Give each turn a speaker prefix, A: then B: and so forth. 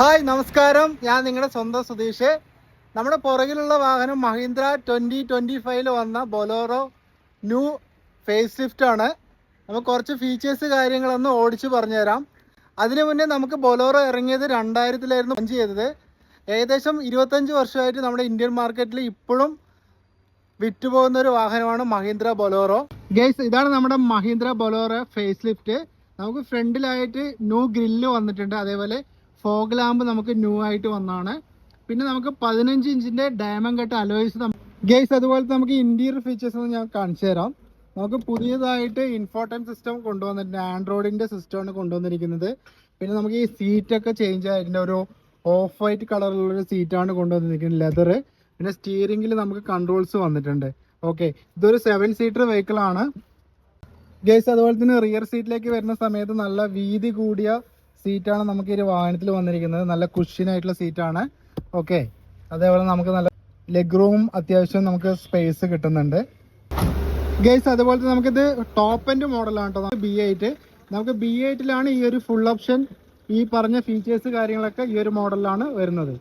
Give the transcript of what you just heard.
A: Hi നമസ്കാരം. ഞാൻ നിങ്ങളുടെ സ്വന്തം സുധീഷ്. നമ്മുടെ പുറകിലുള്ള വാഹനം മഹീന്ദ്ര ട്വന്റി ട്വന്റി ഫൈവിൽ വന്ന ബൊലോറോ ന്യൂ ഫേസ് ലിഫ്റ്റ് ആണ്. നമുക്ക് കുറച്ച് ഫീച്ചേഴ്സ് കാര്യങ്ങളൊന്ന് ഓടിച്ച് പറഞ്ഞുതരാം. അതിനു മുന്നേ നമുക്ക് ബൊലോറോ ഇറങ്ങിയത് രണ്ടായിരത്തിലായിരുന്നു ലോഞ്ച് ചെയ്തത്. ഏകദേശം ഇരുപത്തഞ്ച് വർഷമായിട്ട് നമ്മുടെ ഇന്ത്യൻ മാർക്കറ്റിൽ ഇപ്പോഴും വിറ്റുപോകുന്ന ഒരു വാഹനമാണ് മഹീന്ദ്ര ബൊലോറോ ഗേസ് ഇതാണ് നമ്മുടെ മഹീന്ദ്ര ബൊലോറോ ഫേസ് ലിഫ്റ്റ് നമുക്ക് ഫ്രണ്ടിലായിട്ട് ന്യൂ ഗ്രില്ല് വന്നിട്ടുണ്ട്. അതേപോലെ ഫോഗ് ലാമ്പ് നമുക്ക് ന്യൂ ആയിട്ട് വന്നതാണ് പിന്നെ നമുക്ക് പതിനഞ്ച് ഇഞ്ചിന്റെ ഡയമണ്ട് കട്ട് അലോയ്സ് ഗേസ് അതുപോലെ നമുക്ക് ഇന്റീരിയർ ഫീച്ചേഴ്സ് ഒന്ന് ഞാൻ കാണിച്ചു തരാം. നമുക്ക് പുതിയതായിട്ട് ഇൻഫോർട്ടൻ സിസ്റ്റം കൊണ്ടുവന്നിട്ടുണ്ട് ആൻഡ്രോയിഡിന്റെ സിസ്റ്റമാണ് കൊണ്ടുവന്നിരിക്കുന്നത്. പിന്നെ നമുക്ക് ഈ സീറ്റൊക്കെ ചേഞ്ച് ആയിട്ടുണ്ട് ഒരു ഓഫ് വൈറ്റ് കളറിലുള്ള ഒരു സീറ്റാണ് കൊണ്ടുവന്നിരിക്കുന്നത് ലെതർ പിന്നെ സ്റ്റിയറിംഗിൽ നമുക്ക് കൺട്രോൾസ് വന്നിട്ടുണ്ട്. ഓക്കെ ഇതൊരു സെവൻ സീറ്റർ വെഹിക്കിൾ ആണ്. ഗേസ് അതുപോലെ തന്നെ റിയർ സീറ്റിലേക്ക് വരുന്ന സമയത്ത് നല്ല വീതി കൂടിയ സീറ്റാണ് നമുക്ക് ഈ വാഹനത്തിൽ വന്നിരിക്കുന്നത്. നല്ല കുഷ്യനായിട്ടുള്ള സീറ്റാണ്. ഓക്കെ അതേപോലെ നമുക്ക് നല്ല ലെഗ് റൂമും അത്യാവശ്യം നമുക്ക് സ്പേസ് കിട്ടുന്നുണ്ട്. ഗൈസ് അതുപോലെ തന്നെ നമുക്കിത് ടോപ്പ് എൻഡ് മോഡലാണ് കേട്ടോ ബി എയ്റ്റ് നമുക്ക് ബി എയ്റ്റിലാണ് ഈ ഒരു ഫുൾ ഓപ്ഷൻ ഈ പറഞ്ഞ ഫീച്ചേഴ്സ് കാര്യങ്ങളൊക്കെ ഈ ഒരു മോഡലിലാണ് വരുന്നത്.